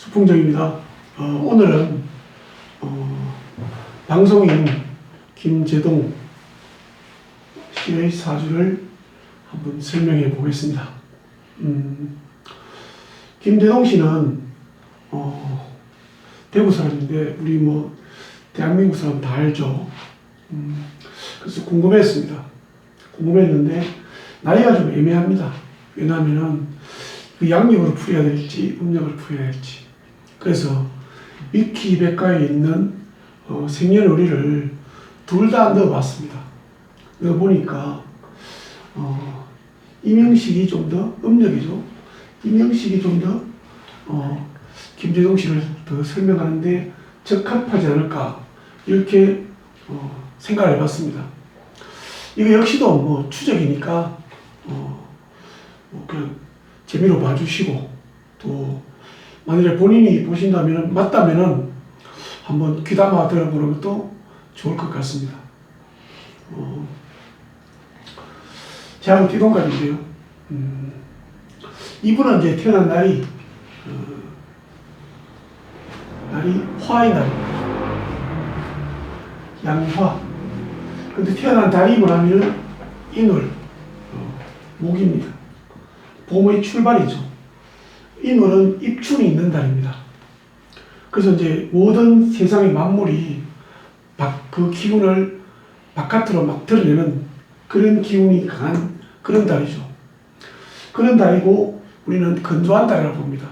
수풍정입니다. 어, 오늘은 어, 방송인 김재동 씨의 사주를 한번 설명해 보겠습니다. 음, 김재동 씨는 어, 대구 사람인데 우리 뭐 대한민국 사람 다 알죠. 음, 그래서 궁금했습니다. 궁금했는데 나이가 좀 애매합니다. 왜냐하면은 그 양력으로 풀어야 될지 음력으로 풀어야 될지 그래서 위키 백과에 있는 어, 생년월일을 둘 다 넣어봤습니다. 넣어보니까 어, 임영식이 좀 더 음력이죠. 임영식이 좀더 어, 김재동 씨를 더 설명하는데 적합하지 않을까 이렇게 어, 생각을 해봤습니다. 이거 역시도 뭐 추적이니까 어, 뭐 그냥 재미로 봐주시고 또 만일에 본인이 보신다면 맞다면은 한번 귀담아 들어보는 것도 좋을 것 같습니다. 어, 제하고 띠동갑인데요. 음, 이분은 이제 태어난 날이 어, 날이 화의 날입니다. 양화. 근데 태어난 달이 뭐냐면 인월, 어, 목입니다. 봄의 출발이죠. 인월은 입춘이 있는 달입니다. 그래서 이제 모든 세상의 만물이 바- 그 기운을 바깥으로 막 드러내는 그런 기운이 강한 그런 달이죠. 그런 달이고 우리는 건조한 달이라고 봅니다.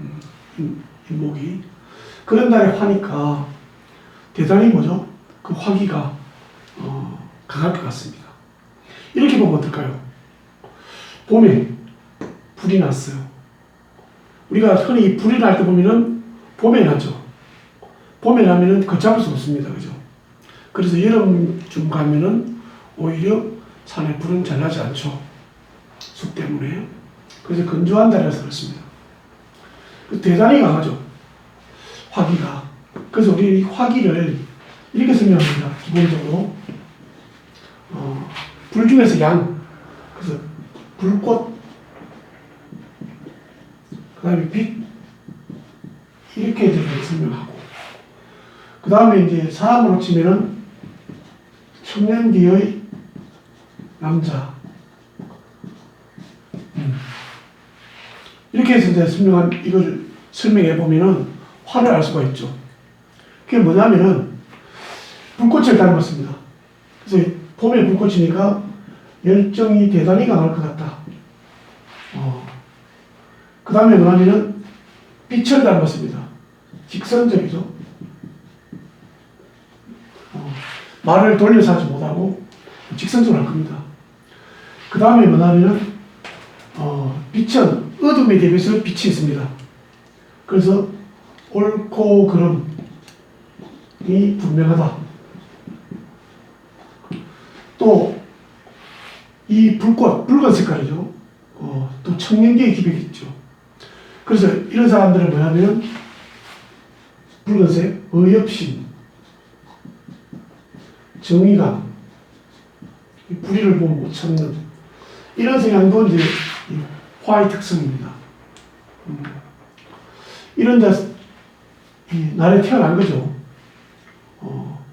음, 인- 인목이. 그런 달에 화니까 대단히 뭐죠? 그 화기가 어, 강할 것 같습니다. 이렇게 보면 어떨까요? 봄에 불이 났어요. 우리가 흔히 불이 날 때 보면은 봄에 나죠. 봄에 나면은 걷잡을 수 없습니다. 그죠? 그래서 여름쯤 가면은 오히려 산에 불은 잘 나지 않죠. 숲 때문에. 그래서 건조한 달이라서 그렇습니다. 그 대단히 강하죠. 화기가. 그래서 우리 이 화기를 이렇게 설명합니다. 기본적으로. 어, 불 중에서 양. 그래서 불꽃, 그 다음에 빛, 이렇게 설명하고. 그 다음에 이제 사람으로 치면은 청년기의 남자. 음. 이렇게 해서 이제 설명한, 이걸 설명해 보면은 화를 알 수가 있죠. 그게 뭐냐면은 불꽃을 닮았습니다. 그래서 봄에 불꽃이니까 열정이 대단히 강할 것 같다. 어. 그 다음에 뭐냐면은 빛을 닮았습니다. 직선적이죠. 어. 말을 돌려서 하지 못하고 직선적으로 할 겁니다. 그 다음에 뭐냐면은 어, 빛은 어둠에 대비해서 빛이 있습니다. 그래서 옳고 그름이 분명하다. 또 이 불꽃, 붉은 색깔이죠. 어, 또 청년기의 기백이 있죠. 그래서 이런 사람들은 뭐냐면 붉은색, 의협심, 정의감, 이 불의를 보면 못 참는 이런 성향도 이제 이 화의 특성입니다. 음. 이런 자, 이 날에 태어난 거죠. 어,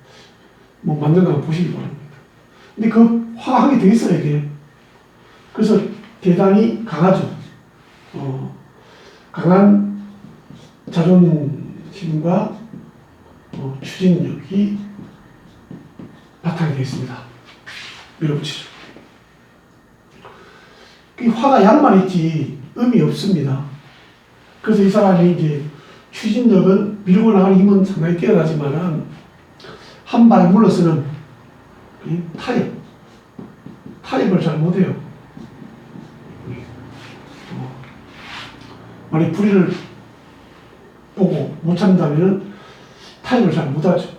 뭐 맞는 거 보시기 바랍니다. 근데 그 화학이 돼 있어요, 이게. 그래서 대단히 강하죠. 어, 강한 자존심과 어, 추진력이 바탕이 되어 있습니다. 밀어붙이죠. 이 화가 양만 있지 음이 없습니다. 그래서 이 사람이 이제 추진력은 밀고 나가는 힘은 상당히 뛰어나지만은 한발 물러서는 이 타협, 타협을 잘 못해요. 어, 만약 불의를 보고 못 참는다면은 타협을 잘 못하죠.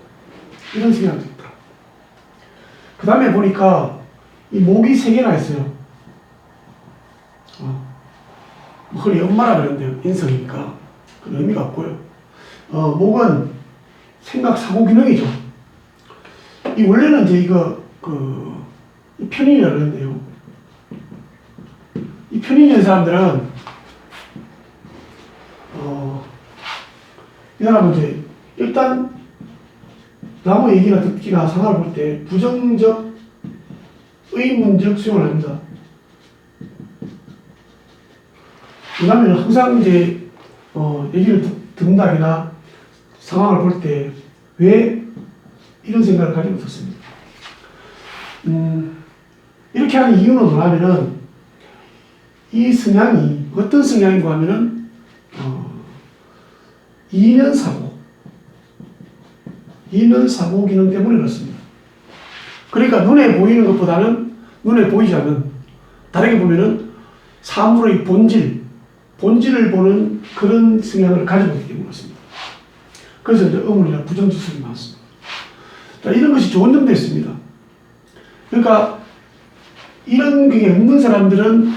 이런 생각도 있다. 그 다음에 보니까 이 목이 세 개나 있어요. 어, 뭐 흔히 엄마라 그러는데요. 인성이니까. 그런 의미가 없고요. 어, 목은 생각, 사고 기능이죠. 이 원래는 이제 이거, 그, 이 편인이라 그러는데요. 이 편인인 사람들은, 어, 이제 일단 남의 얘기나 듣기나 상황을 볼 때 부정적 의문적 수용을 합니다. 왜냐하면 항상 이제 어, 얘기를 듣, 듣는다거나 상황을 볼 때 왜 이런 생각을 가지고 있었습니다. 음, 이렇게 하는 이유는 뭐냐면은 이 성향이 어떤 성향인가 하면은 어, 이면 사고 이면 사고 기능 때문에 그렇습니다. 그러니까 눈에 보이는 것보다는 눈에 보이지 않는 다르게 보면은 사물의 본질 본질을 보는 그런 성향을 가지고 있기 때문에 그렇습니다. 그래서 이제 어머니나 부정지술이 많습니다. 자, 이런 것이 좋은 점도 있습니다. 그러니까 이런 게 없는 사람들은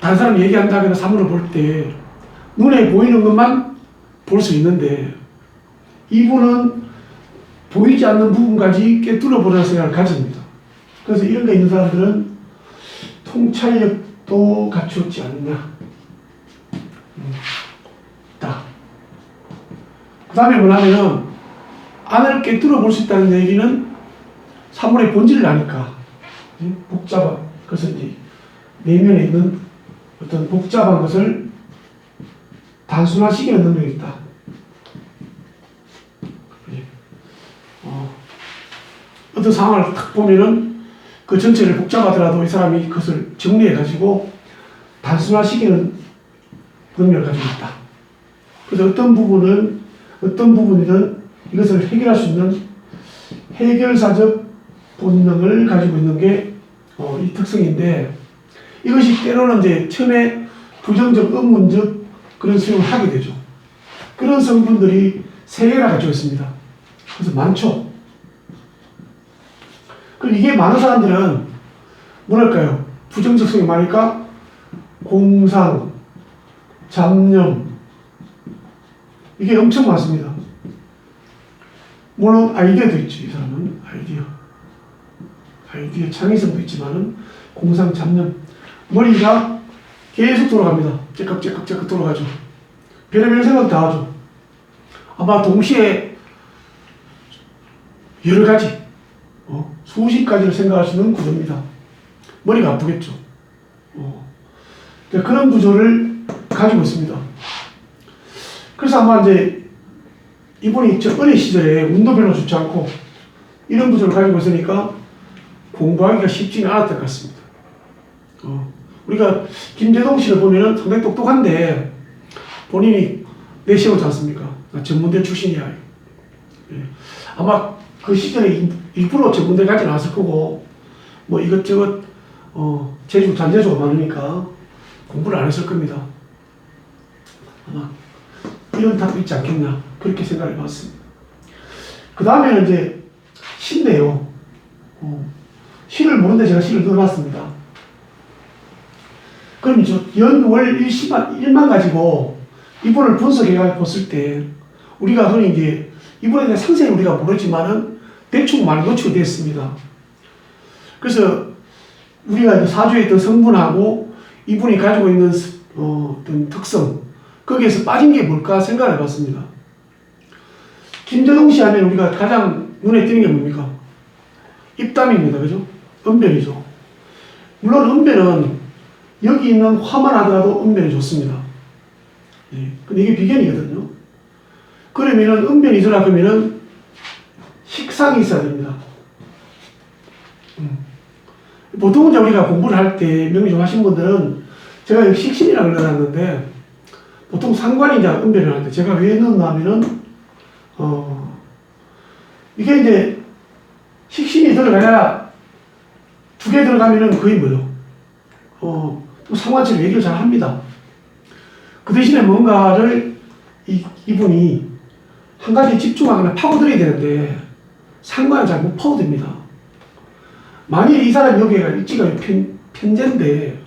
다른 사람이 얘기한다거나 사물을 볼 때 눈에 보이는 것만 볼 수 있는데 이분은 보이지 않는 부분까지 꿰뚫어 보는 생각을 가집니다. 그래서 이런 게 있는 사람들은 통찰력도 갖추었지 않나. 음, 딱. 그 다음에 뭐냐면은 안을 꿰뚫어 볼 수 있다는 얘기는 사물의 본질을 아니까 음, 복잡한 그래서 이제 내면에 있는 어떤 복잡한 것을 단순화시키는 능력이 있다. 예. 어, 어떤 상황을 딱 보면은 그 전체를 복잡하더라도 이 사람이 그것을 정리해 가지고 단순화시키는 능력을 가지고 있다. 그래서 어떤 부분은 어떤 부분이든 이것을 해결할 수 있는 해결사적 본능을 가지고 있는 게 어, 이 특성인데 이것이 때로는 이제 처음에 부정적, 의문적 그런 수용을 하게 되죠. 그런 성분들이 세 개나 가지고 있습니다. 그래서 많죠. 그럼 이게 많은 사람들은 뭐랄까요? 부정적 성이 많으니까 공상, 잡념 이게 엄청 많습니다. 물론 아이디어도 있죠. 이 사람은 아이디어. 아이디어 창의성도 있지만은 공상 잡념 머리가 계속 돌아갑니다. 째깍째깍째깍 돌아가죠. 별의별 생각 다 하죠. 아마 동시에 여러 가지 어, 수십 가지를 생각할 수 있는 구조입니다. 머리가 아프겠죠. 어. 그러니까 그런 구조를 가지고 있습니다. 그래서 아마 이제 이분이 저 어린 시절에 운도 별로 좋지 않고 이런 구조를 가지고 있으니까 공부하기가 쉽지는 않았던 것 같습니다. 어, 우리가 김재동 씨를 보면은 상당히 똑똑한데 본인이 내세우지 않습니까? 나 전문대 출신이야. 예. 아마 그 시절에 일- 일부러 전문대 가지 않았을 거고 뭐 이것저것 어, 재주 잔재주가 많으니까 공부를 안 했을 겁니다. 아마 이런 답도 있지 않겠나 그렇게 생각을 해봤습니다. 그 다음에는 이제 시인데요. 어, 시를 모르는데 제가 시를 넣어놨습니다. 그럼 저 연월 일시만 일만 가지고 이분을 분석해 봤을 때 우리가 흔히 이제 이분에 대해 상세히 우리가 모르지만은 대충 많이 노출이 됐습니다. 그래서 우리가 사주에 있던 성분하고 이분이 가지고 있는 스- 어, 어떤 특성 거기에서 빠진 게 뭘까 생각을 해봤습니다. 김재동 씨 하면 우리가 가장 눈에 띄는 게 뭡니까? 입담입니다. 그죠? 은변이죠. 물론 은변은 여기 있는 화만 하더라도 은변이 좋습니다. 예. 근데 이게 비견이거든요. 그러면은 은변이 있으라 그러면은 식상이 있어야 됩니다. 음. 보통 우리가 공부를 할 때 명리 좀 하신 분들은 제가 여기 식신이라고 넣어놨는데 보통 상관이 이제 은변을 하는데 제가 왜 넣었나 하면은 어 이게 이제 식신이 들어가야 두 개 들어가면은 거의 뭐요? 어, 또 상관치를 얘기를 잘 합니다. 그 대신에 뭔가를 이, 이분이 한 가지 집중하거나 파고들어야 되는데 상관을 잘 못 파고듭니다. 만일 이 사람이 여기가 일지가 편, 편제인데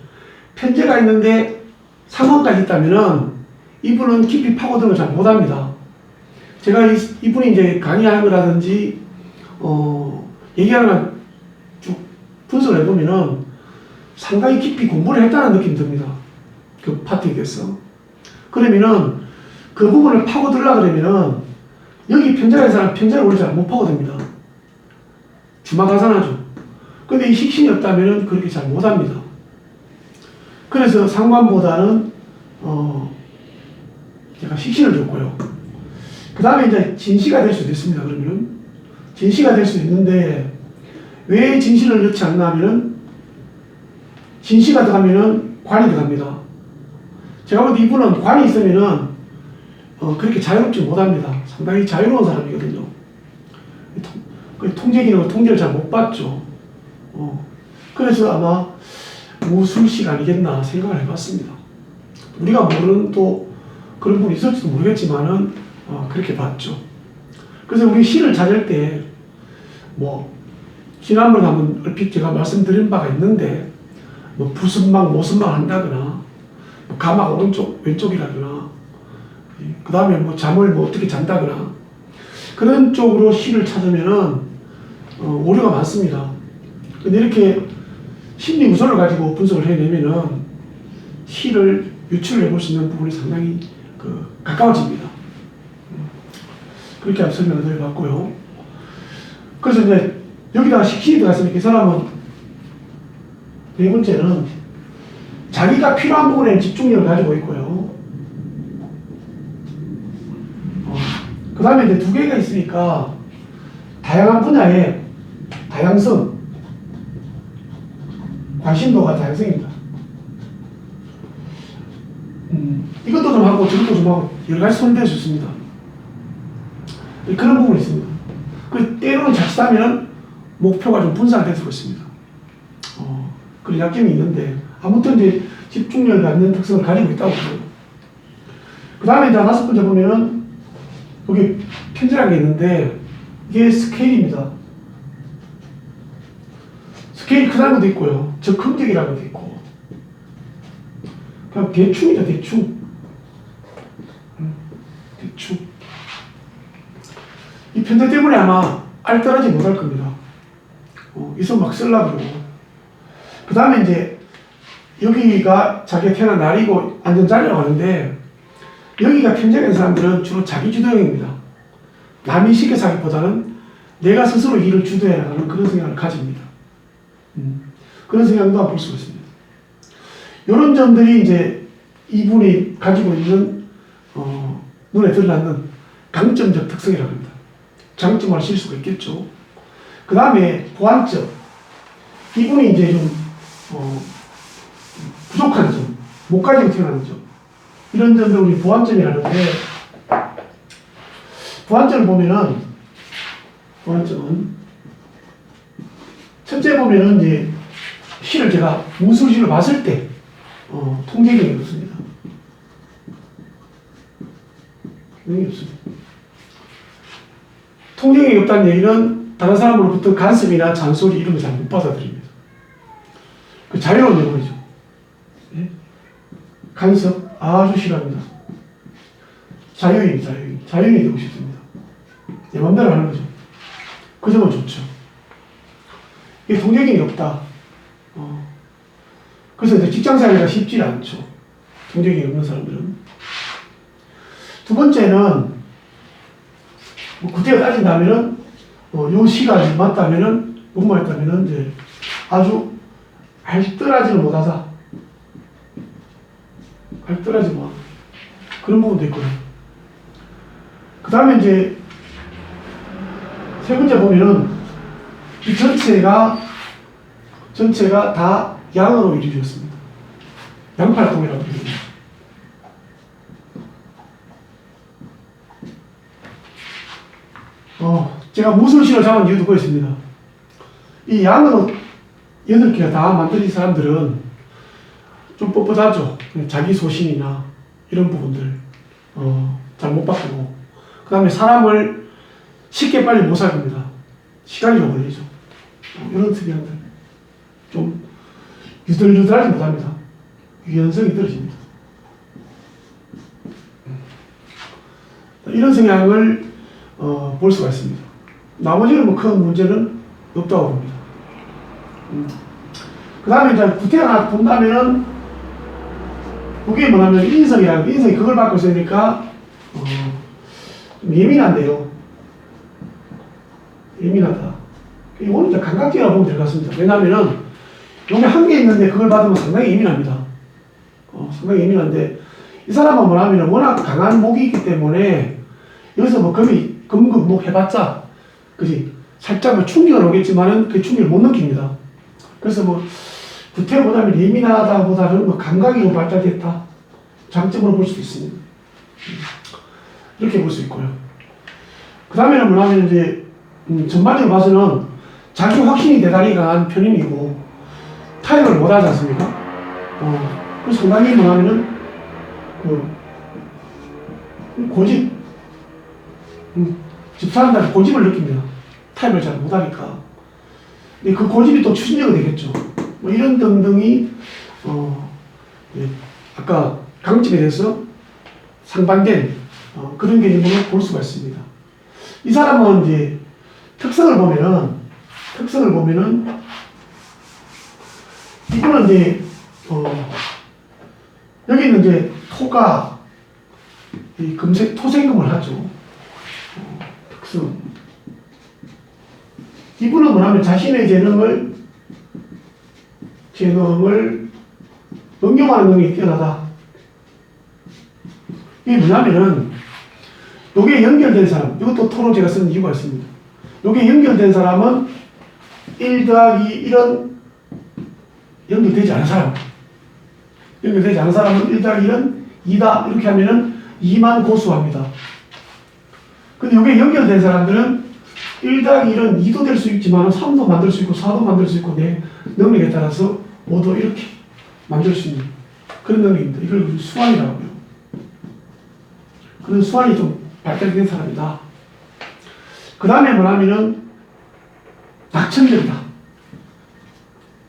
편제가 있는데 상관까지 있다면은 이분은 깊이 걸잘 못합니다. 제가 이, 이분이 이제 강의하는 거라든지 어, 얘기하는 걸쭉 분석을 해보면은 상당히 깊이 공부를 했다는 느낌이 듭니다. 그 파트에 대해서. 그러면은 그 부분을 파고들라 그러면은 여기 편제가 사람 편제를 원래 잘못 파고듭니다. 주마가산하죠. 근데 이 식신이 없다면은 그렇게 잘 못합니다. 그래서 상관보다는 어 제가 식신을 줬고요. 그 다음에 이제 진시가 될 수도 있습니다. 그러면은 진시가 될 수 있는데 왜 진시를 넣지 않나 하면은 진시가 들어가면은 관이 들어갑니다. 제가 볼 때 이분은 관이 있으면은 어, 그렇게 자유롭지 못합니다. 상당히 자유로운 사람이거든요. 통- 그 통제 기능을 통제를 잘 못 받죠. 어, 그래서 아마 무술식 아니겠나 생각을 해봤습니다. 우리가 모르는 또 그런 분이 있을지도 모르겠지만은 어, 그렇게 봤죠. 그래서 우리 시를 찾을 때 뭐 지난번에 한번 얼핏 제가 말씀드린 바가 있는데 뭐 부순막 모순막 한다거나 뭐 가막 오른쪽 왼쪽이라거나 그 다음에 뭐 잠을 뭐 어떻게 잔다거나 그런 쪽으로 시를 찾으면은 어, 오류가 많습니다. 근데 이렇게 심리 구조를 가지고 분석을 해내면은 시를 유출해 볼 수 있는 부분이 상당히 그 가까워집니다. 음, 그렇게 한번 설명을 드려봤고요. 그래서 이제 여기다가 식신이 들어갔으니까 이 사람은 네 번째는 자기가 필요한 부분에 집중력을 가지고 있고요. 그 다음에 이제 두 개가 있으니까 다양한 분야에 다양성, 관심도가 다양성입니다. 음, 이것도 좀 하고 저것도 좀 하고 여러 가지 손댈 수 있습니다. 그런 부분이 있습니다. 그 때로는 자칫하면 목표가 좀 분산될 수가 있습니다. 어, 그런 약점이 있는데 아무튼 이제 집중력을 갖는 특성을 가지고 있다고. 그 다음에 이제 다섯 번째 보면은 여기 편지라는 게 있는데 이게 스케일입니다. 스케일 크다는 것도 있고요. 적극적이라는 것도 있고 그냥 대충이죠 대충 음, 대충 이 편제 때문에 아마 알뜰하지 못할 겁니다. 어, 이서 막 쓰려고 그러고 그 다음에 이제 여기가 자기가 태어난 날이고 잘려고 하는데 여기가 편제된 사람들은 주로 자기 주도형입니다. 남이 시켜서 하기보다는 내가 스스로 일을 주도해 나가는 그런 생각을 가집니다. 음, 그런 생각도 볼 수가 있습니다. 이런 점들이 이제 이분이 가지고 있는 어, 눈에 드러나는 강점적 특성이라고 합니다. 장점을 실 수가 있겠죠. 그 다음에 보완점. 이분이 이제 좀 어, 부족한 점, 못 가지고 태어나는 점. 이런 점들 우리 보완점이라는데 보완점을 보면은 보완점은 첫째 보면은 이제 시를 제가 무술시를 봤을 때 어, 통계력이 없습니다. 통계력이 없습니다. 통계력이 없다는 얘기는 다른 사람으로부터 간섭이나 잔소리 이런 거 잘 못 받아들입니다. 그 자유로운 영혼이죠. 예? 간섭 아주 싫어합니다. 자유인, 자유인. 자유인이 되고 싶습니다. 내 맘대로 하는 거죠. 그 점은 좋죠. 이게 동력이 없다. 어. 그래서 이제 직장 생활이 쉽지 않죠. 동력이 없는 사람들은. 두 번째는, 뭐 그때가 따진다면은, 어, 요 시간이 맞다면은, 뭐가 있다면은, 이제 아주 알뜰하지는 못하다. 알뜰하지 마. 그런 부분도 있고요. 그 다음에 이제 세 번째 보면은 이 전체가 전체가 다 양으로 이루어졌습니다. 양팔동이라고 부릅니다. 어, 제가 무술실을 잡은 이유도 그렇습니다. 이 양으로 여덟 개가 다 만들어진 사람들은 좀 뻣뻣하죠. 자기 소신이나 이런 부분들 어, 잘 못 바꾸고 그 다음에 사람을 쉽게 빨리 못 살립니다. 시간이 좀 걸리죠. 어, 이런 특이한들 좀 유들유들하지 못합니다. 유연성이 떨어집니다. 이런 성향을 어, 볼 수가 있습니다. 나머지는 뭐 큰 문제는 없다고 봅니다. 그 다음에 이제 구태가 하나 본다면은 그게 뭐냐면 인성이라는 거. 인성이 그걸 받고 있으니까 어, 좀 예민한데요. 예민하다. 이거는 이제 감각적이라고 보면 될 것 같습니다. 왜냐하면은 여기 한 개 있는데 그걸 받으면 상당히 예민합니다. 어, 상당히 예민한데 이 사람은 뭐냐면 워낙 강한 목이 있기 때문에 여기서 뭐 금이 금금목 해봤자 그지 살짝 뭐 충격은 오겠지만은 그 충격을 못 느낍니다. 그래서 뭐 구태보다는 예민하다보다는 뭐 감각이 좀 발달됐다 장점으로 볼 수도 있습니다. 이렇게 볼 수 있고요. 그 다음에는 뭐냐면 이제 음, 전반적으로 봐서는 자기 확신이 대단히 강한 편인이고 타협을 못 하지 않습니까? 어, 그 상당히 뭐냐면은 그 고집, 음, 집사람들한테 고집을 느낍니다. 타협을 잘 못하니까. 그 고집이 또 추진력이 되겠죠. 뭐 이런 등등이 어, 예, 아까 강집에 대해서 상반된 어, 그런 개념으로 볼 수가 있습니다. 이 사람은 이제 특성을 보면은 특성을 보면은 이거는 이제 어, 여기는 이제 토가 이 금색 토생금을 하죠. 어, 특성. 이분은 뭐냐면 자신의 재능을 재능을 응용하는 능력이 뛰어나다. 이게 뭐냐면은 요게 연결된 사람, 이것도 토로 제가 쓰는 이유가 있습니다. 요게 연결된 사람은 1 더하기 1은 연결되지 않은 사람. 연결되지 않은 사람은 1 더하기 1은 2다. 이렇게 하면은 2만 고수합니다. 근데 요게 연결된 사람들은 1 더하기 1은 2도 될 수 있지만 3도 만들 수 있고 4도 만들 수 있고 내 능력에 따라서 모두 이렇게 만들 수 있는 그런 능력입니다. 이걸 수완이라고 해요. 그런 수완이 좀 발달된 사람이다. 그 다음에 뭐냐면은 낙천적이다.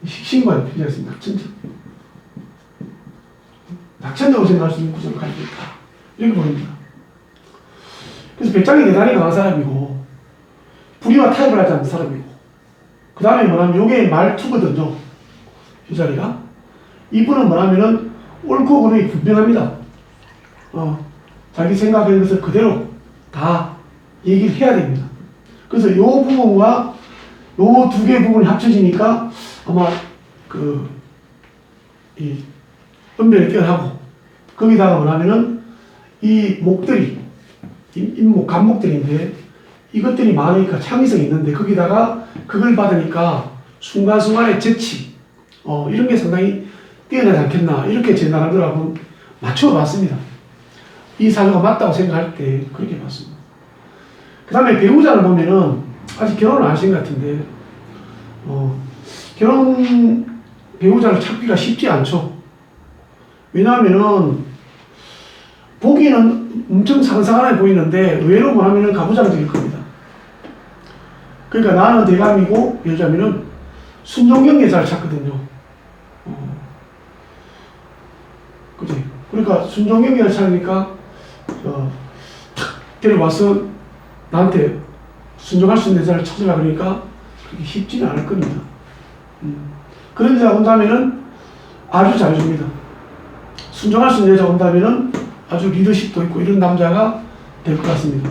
신과의 표현이었습니다. 낙천적. 낙천적으로 생각할 수 있는 구조를 가지고 있다. 이렇게 보입니다. 그래서 배짱이 대단히 강한 사람이고 불의와 타협을 하지 않는 사람이고 그 다음에 뭐냐면 요게 말투거든요. 이 자리가. 이분은 뭐냐면은 옳고 그름이 분명합니다. 어, 자기 생각하는 것을 그대로 다 얘기를 해야 됩니다. 그래서 요 부분과 요 두 개 부분이 합쳐지니까 아마 그, 이, 은별이 뛰어나고, 거기다가 뭐냐면은 이 목들이, 임- 임목, 간목들인데 이것들이 많으니까 창의성이 있는데 거기다가 그걸 받으니까 순간순간의 재치, 어, 이런 게 상당히 뛰어나지 않겠나. 이렇게 제 나름대로 한번 맞춰 봤습니다. 이 사주가 맞다고 생각할 때 그렇게 봤습니다. 그 다음에 배우자를 보면은 아직 결혼을 안 하신 것 같은데, 어, 결혼 배우자를 찾기가 쉽지 않죠. 왜냐하면은 보기는 엄청 상상하게 보이는데 의외로 뭐하면은 가부장적일 겁니다. 그러니까 나는 대감이고 여자면은 순종경 여자를 찾거든요. 어. 그지? 그러니까 순종경 여자를 찾으니까 어, 탁 데려와서 나한테 순종할 수 있는 여자를 찾으라 그러니까 그렇게 쉽지는 않을 겁니다. 음. 그런 여자 온다면은 아주 잘 줍니다. 순종할 수 있는 여자 온다면은 아주 리더십도 있고 이런 남자가 될 것 같습니다.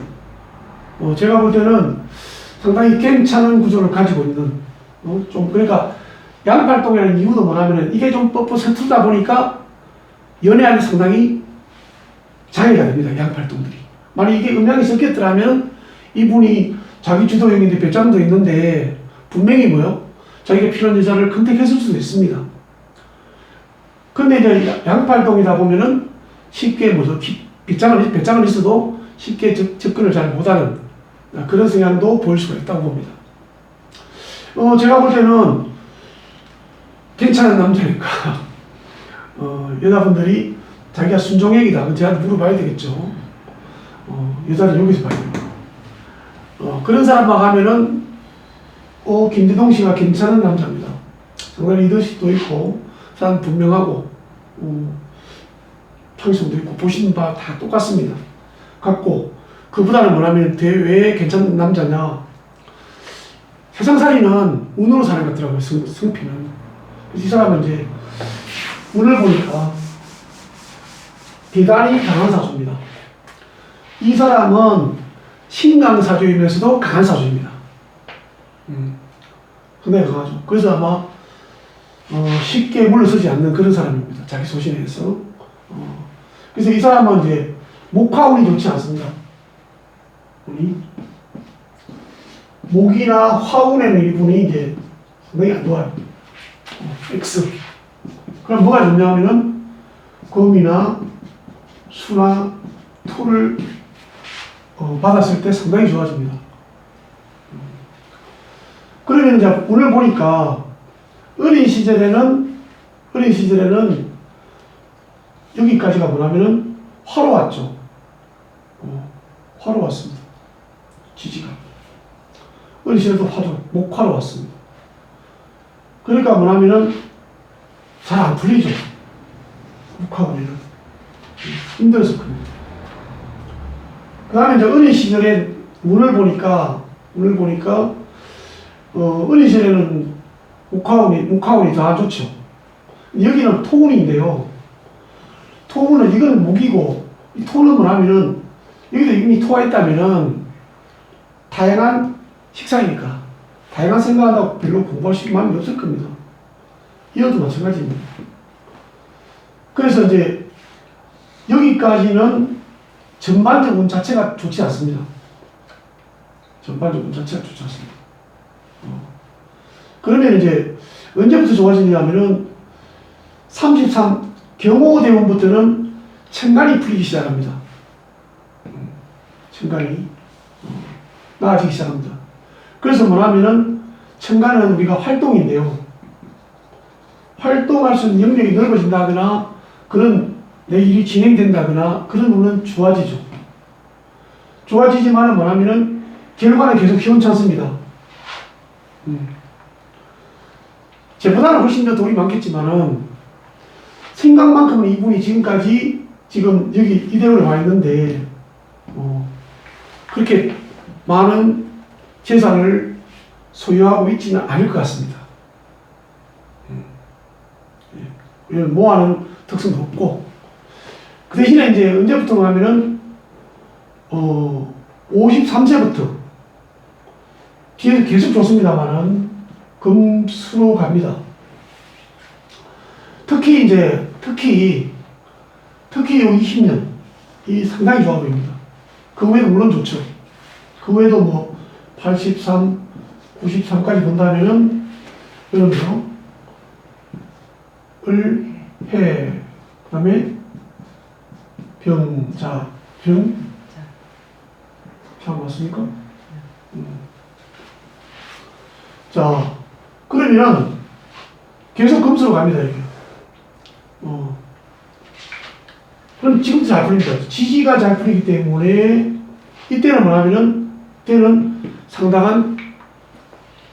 어, 제가 볼 때는 상당히 괜찮은 구조를 가지고 있는 어, 좀 그러니까 양팔동이라는 이유도 뭐냐면은 이게 좀 뻣뻣 서툴다 보니까 연애하기 상당히 장애가 됩니다. 양팔동들이. 만약 이게 음양이 섞였더라면 이분이 자기 주도형인데 배짱도 있는데 분명히 뭐요? 자기가 필요한 여자를 컨택했을 수도 있습니다. 근데 이제 양팔동이다 보면은 쉽게 뭐죠? 배짱은 있어도 쉽게 접, 접근을 잘 못하는 그런 성향도 보일 수가 있다고 봅니다. 어, 제가 볼 때는 괜찮은 남자니까, 어, 여자분들이 자기가 순종형이다. 그럼 제한테 물어봐야 되겠죠. 어, 여자는 여기서 봐야 됩니다. 어, 그런 사람만 가면은, 어, 김대동 씨가 괜찮은 남자입니다. 상당히 리더십도 있고, 사람 분명하고, 어, 창의성도 있고, 보시는 바 다 똑같습니다. 같고, 그보다는 뭐냐면, 왜 괜찮은 남자냐. 세상살이는 운으로 사는 것 같더라고요, 성, 성피는. 그래서 이 사람은 이제, 운을 보니까, 대단히 강한 사주입니다. 이 사람은 신강 사주이면서도 강한 사주입니다. 음, 상당히 강하죠. 그래서 아마 어, 쉽게 물러서지 않는 그런 사람입니다. 자기 소신에서. 어, 그래서 이 사람은 이제 목화운이 좋지 않습니다. 운이 목이나 화운에는 이분이 이제 상당히 안 좋아요. 어, X. 그럼 뭐가 좋냐면은 금이나 수나 토를 어, 받았을 때 상당히 좋아집니다. 그러면 이제 오늘 보니까 어린 시절에는 어린 시절에는 여기까지가 뭐냐면은 화로 왔죠. 어, 화로 왔습니다. 지지가 어린 시절에도 화로 목화로 왔습니다. 그러니까 뭐냐면은 잘 안 풀리죠. 목화원에는 힘들어서 그래요. 그 다음에 이제 어린 시절에 운을 보니까 운을 보니까 어, 어린 시절에는 목화운이 목화운이 더 안 좋죠. 여기는 토운인데요. 토운은 이건 목이고 이 토는 뭐냐면은 여기도 이미 토가 있다면은 다양한 식상이니까 다양한 생각한다고 별로 공부할 수 있는 마음이 없을 겁니다. 이어도 마찬가지입니다. 그래서 이제 여기까지는 전반적 운 자체가 좋지 않습니다. 전반적 운 자체가 좋지 않습니다. 어. 그러면 이제 언제부터 좋아지냐면은 33 경호대원부터는 천간이 풀리기 시작합니다. 음, 천간이 어, 나아지기 시작합니다. 그래서 뭐냐면은 천간은 우리가 활동인데요. 활동할 수 있는 영역이 넓어진다거나 그런 내 일이 진행된다거나 그런 운은 좋아지죠. 좋아지지만은 뭐냐면은 결과는 계속 시원찮습니다. 음. 제보다는 훨씬 더 돈이 많겠지만은 생각만큼은 이분이 지금까지 지금 여기 이대로에 와 있는데 어, 그렇게 많은 재산을 소유하고 있지는 않을 것 같습니다. 음. 예. 왜냐면 모아는 특성도 없고 그 대신에 이제 언제부터 하면은 어 53세부터 뒤에서 계속 좋습니다만은 금수로 갑니다. 특히 이제 특히 특히 요 20년 이 상당히 좋아 보입니다. 그 외에도 물론 좋죠. 그 외에도 뭐 83, 93까지 본다면은 여러분요 을, 해, 그 다음에 병, 자, 병, 자 맞습니까? 음. 자, 그러면 계속 금수로 갑니다, 이게. 어. 그럼 지금도 잘 풀립니다. 지지가 잘 풀리기 때문에 이때는 뭐냐면은 때는 상당한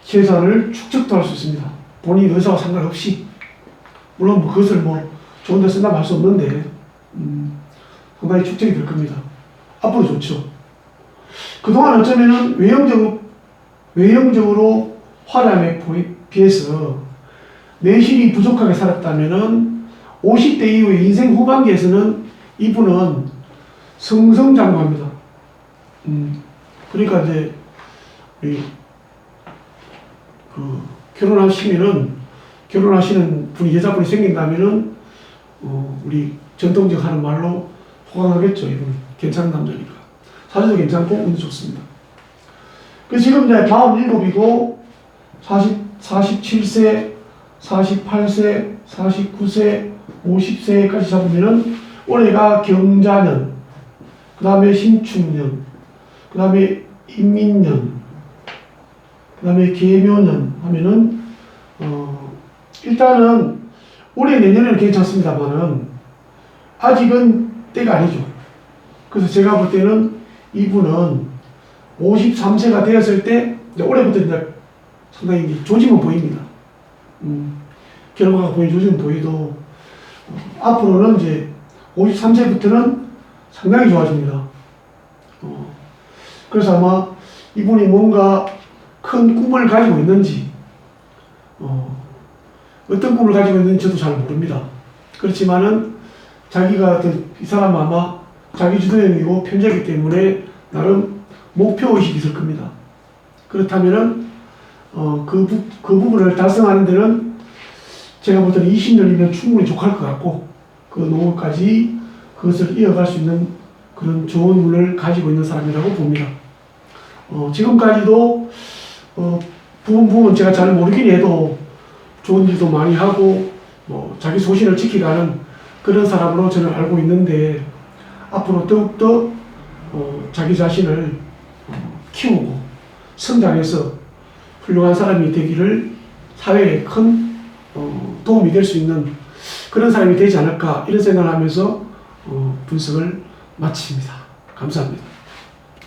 재산을 축적도 할 수 있습니다. 본인 의사와 상관없이. 물론 뭐 그것을 뭐 좋은 데 쓴다고 할 수 없는데, 음, 상당히 축적이 될 겁니다. 앞으로 좋죠. 그동안 어쩌면은 외형적으로, 외형적으로 화려함에 비해서 내실이 부족하게 살았다면은 50대 이후의 인생 후반기에서는 이분은 승승장구합니다. 음, 그러니까 이제 우리 그 결혼하시면은 결혼하시는 분이 여자분이 생긴다면은 어, 우리 전통적 하는 말로 호강하겠죠. 이분 괜찮은 남자니까 사주도 괜찮고 운도 좋습니다. 그 지금 이제 47이고 40, 47세, 48세, 49세, 50세까지 잡으면은 올해가 경자년, 그 다음에 신축년, 그 다음에 인민년, 그 다음에 계묘년 하면은 어, 일단은 올해 내년에는 괜찮습니다만은 아직은 때가 아니죠. 그래서 제가 볼 때는 이분은 53세가 되었을 때 올해부터 이제 상당히 조짐은 보입니다. 음, 결과가 보이 조짐은 보이도 어, 앞으로는 이제 53세부터는 상당히 좋아집니다. 어, 그래서 아마 이분이 뭔가 큰 꿈을 가지고 있는지 어, 어떤 꿈을 가지고 있는지 저도 잘 모릅니다. 그렇지만은 자기가 그, 이 사람은 아마 자기 주도형이고 편제이기 때문에 나름 목표의식이 있을 겁니다. 그렇다면은 어, 그, 부, 그 부분을 달성하는 데는 제가 볼 때는 20년이면 충분히 족할 것 같고 그 노후까지 그것을 이어갈 수 있는 그런 좋은 운을 가지고 있는 사람이라고 봅니다. 어, 지금까지도 어, 부분 부분 제가 잘 모르긴 해도 좋은 일도 많이 하고 뭐 자기 소신을 지키가는 그런 사람으로 저는 알고 있는데 앞으로 더욱더 어, 자기 자신을 어, 키우고 성장해서 훌륭한 사람이 되기를 사회에 큰 어, 도움이 될 수 있는 그런 사람이 되지 않을까 이런 생각을 하면서 어, 분석을 마칩니다. 감사합니다.